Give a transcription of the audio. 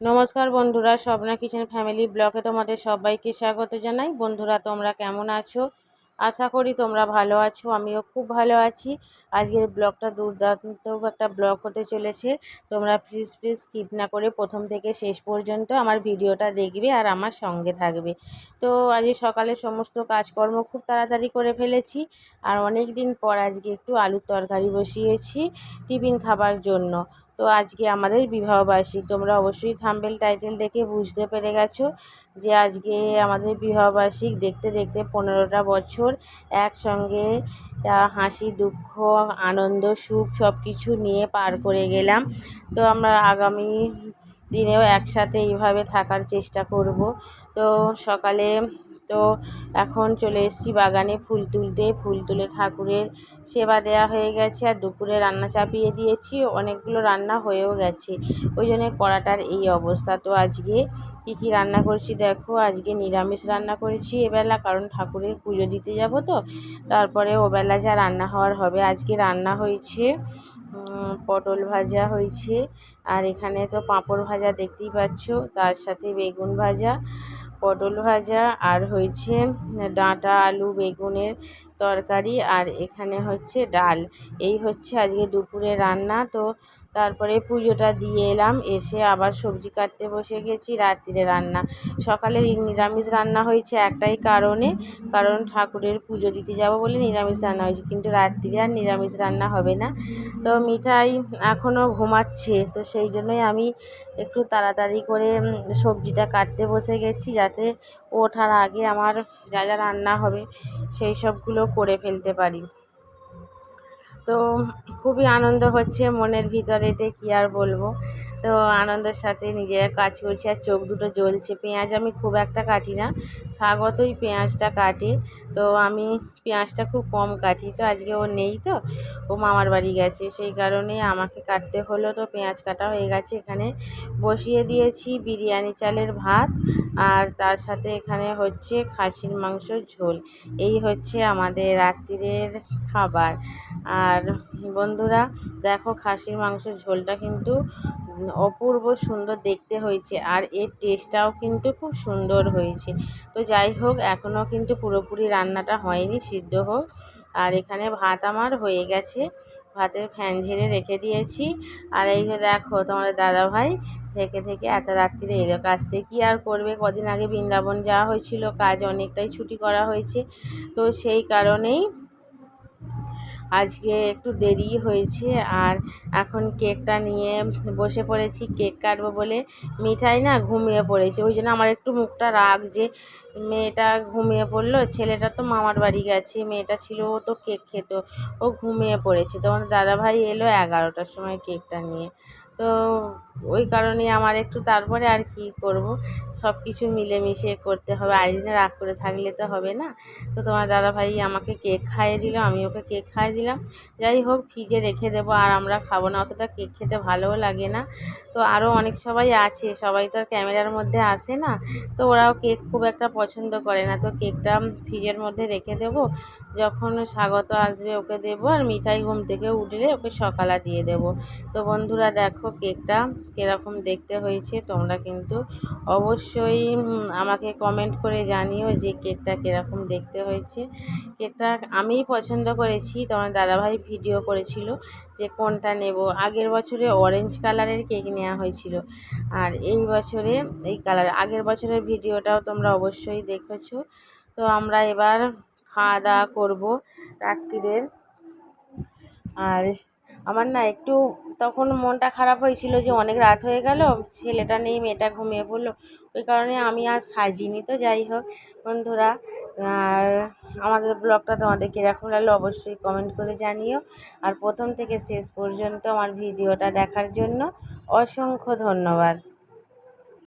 নমস্কার বন্ধুরা, Swapna kitchen family ব্লগে তোমাদের সবাইকে স্বাগত জানাই। বন্ধুরা, তোমরা কেমন আছো? আশা করি তোমরা ভালো আছো, আমিও খুব ভালো আছি। আজকের ব্লগটা দুর্দান্ত একটা ব্লগ হতে চলেছে। তোমরা প্লিজ প্লিজ স্কিপ না করে প্রথম থেকে শেষ পর্যন্ত আমার ভিডিওটা দেখবে আর আমার সঙ্গে থাকবে। তো আজকে সকালে সমস্ত কাজকর্ম খুব তাড়াতাড়ি করে ফেলেছি আর অনেক দিন পর আজকে একটু আলুর তরকারি বসিয়েছি টিফিন খাবার জন্য। তো আজকে আমাদের বিবাহবার্ষিক। তোমরা অবশ্যই থাম্বেল টাইটেল দেখে বুঝতে পেরে গেছো যে আজকে আমাদের বিবাহবার্ষিক দেখতে দেখতে পনেরোটা বছর একসঙ্গে হাসি, দুঃখ, আনন্দ, সুখ সব কিছু নিয়ে পার করে গেলাম। তো আমরা আগামী দিনেও একসাথে এইভাবে থাকার চেষ্টা করব। তো সকালে তো এখন চলে এসেছি বাগানে ফুল তুলতে। ফুল তুলে ঠাকুরের সেবা দেওয়া হয়ে গেছে আর দুপুরে রান্না চাপিয়ে দিয়েছি। অনেকগুলো রান্না হয়েও গেছে। ওই জন্য কড়াটার এই অবস্থা। তো আজকে কী কী রান্না করছি দেখো। আজকে নিরামিষ রান্না করেছি এবেলা, কারণ ঠাকুরের পুজো দিতে যাব তো। তারপরে ওবেলা যা রান্না হওয়ার হবে। আজকে রান্না হয়েছে পটল ভাজা হয়েছে। আর এখানে তো পাঁপড় ভাজা দেখতেই পাচ্ছ। তার সাথে বেগুন ভাজা। পটল ভাজা আর হয়েছে ডাঁটা, আলু, বেগুনের তরকারি আর এখানে হচ্ছে ডাল। এই হচ্ছে আজকে দুপুরে রান্না। তো তারপরে পুজোটা দিয়ে এলাম, এসে আবার সবজি কাটতে বসে গেছি, রাত্রিরে রান্না। সকালে নিরামিষ রান্না হয়েছে একটাই কারণে, কারণ ঠাকুরের পুজো দিতে যাব বলে নিরামিষ রান্না হয়েছে, কিন্তু রাত্রিরে আর নিরামিষ রান্না হবে না। তো মিঠাই এখনও ঘুমাচ্ছে, তো সেই জন্যই আমি একটু তাড়াতাড়ি করে সবজিটা কাটতে বসে গেছি, যাতে ওঠার আগে আমার যা যা রান্না হবে, সেই সবগুলো করে ফেলতে পারি। তো খুবই আনন্দ হচ্ছে মনের ভিতরেতে কী আর বলব। তো আনন্দের সাথে নিজেরা কাজ করছি আর চোখ দুটো জ্বলছে। পেঁয়াজ আমি খুব একটা কাটি না, স্বাগতই পেঁয়াজটা কাটে। তো আমি পেঁয়াজটা খুব কম কাটি, তো আজকে ও নেই তো, ও মামার বাড়ি গেছে। সেই কারণে আমাকে কাটতে হলো, তো পেঁয়াজ কাটা হয়ে গেছে। এখানে বসিয়ে দিয়েছি বিরিয়ানি চালের ভাত আর তার সাথে এখানে হচ্ছে খাসির মাংসর ঝোল। এই হচ্ছে আমাদের রাত্রিরের খাবার। আর বন্ধুরা, দেখো খাসির মাংসের ঝোলটা কিন্তু অপূর্ব সুন্দর দেখতে হয়েছে আর এর টেস্টটাও কিন্তু খুব সুন্দর হয়েছে। তো যাই হোক এখনও কিন্তু পুরোপুরি রান্নাটা হয়নি, সিদ্ধ হোক। আর এখানে ভাত আমার হয়ে গেছে। ভাতের ফ্যান ঝেড়ে রেখে দিয়েছি। আর এই যে দেখো, তোমাদের দাদাভাই থেকে থেকে এত রাত্রিরে এলো কাজ সে কী আর করবে? কদিন আগে বৃন্দাবন যাওয়া হয়েছিল, কাজ অনেকটাই ছুটি করা হয়েছে। তো সেই কারণেই আজকে একটু দেরি হয়েছে আর এখন কেকটা নিয়ে বসে পড়েছি, কেক কাটবো বলে। মিঠাই না ঘুমিয়ে পড়েছে, ওই জন্য আমার একটু মুখটা রাগ যে মেয়েটা ঘুমিয়ে পড়ল, ছেলেটা তো মামার বাড়ি গেছে, মেয়েটা ছিল, ও তো কেক খেত, ও ঘুমিয়ে পড়েছে। তোমার দাদাভাই এলো এগারোটার সময় কেকটা নিয়ে। তো ওই আমার একটু তারপরে আর কি করব। সব কিছু মিলেমিশে করতে হবে। আইদিনে রাগ করে থাকলে তো হবে না। তো তোমার দাদাভাই আমাকে কেক খাইয়ে দিল, আমি ওকে কেক খাইয়ে দিলাম। যাই হোক, ফ্রিজে রেখে দেবো, আর আমরা খাব না। অতটা কেক খেতে ভালোও লাগে না। তো আরও অনেক সবাই আছে, সবাই তো আর ক্যামেরার মধ্যে আসে না। তো ওরাও কেক খুব একটা পছন্দ করে না। তো কেকটা ফ্রিজের মধ্যে রেখে দেবো। যখন স্বাগত আসবে ওকে দেবো, আর মিঠাই ঘুম থেকে উঠলে ওকে সকালা দিয়ে দেবো। তো বন্ধুরা, দেখো কেকটা কীরকম দেখতে হয়েছে, তোমরা কিন্তু অবশ্যই আমাকে কমেন্ট করে জানিও যে কেকটা কীরকম দেখতে হয়েছে। কেকটা আমিই পছন্দ করেছি, তোমার দাদাভাই ভিডিও করেছিল যে কোনটা নেব। আগের বছরে অরেঞ্জ কালারের কেক নেওয়া হয়েছিল, আর এই বছরে এই কালার আগের বছরের ভিডিওটাও তোমরা অবশ্যই দেখেছ। তো আমরা এবার খাওয়া দাওয়া করব রাত্রিরের আর আমার না একটু তখন মনটা খারাপ হয়েছিল যে অনেক রাত হয়ে গেল, ছেলেটা নেই, মেয়েটা ঘুমিয়ে পড়ল। ওই কারণে আমি আর সাজিনি তো, যাই হোক। বন্ধুরা, আর আমাদের ব্লগটা তোমাদের কীরকম লাগল অবশ্যই কমেন্ট করে জানিও। আর প্রথম থেকে শেষ পর্যন্ত আমার ভিডিওটা দেখার জন্য অসংখ্য ধন্যবাদ।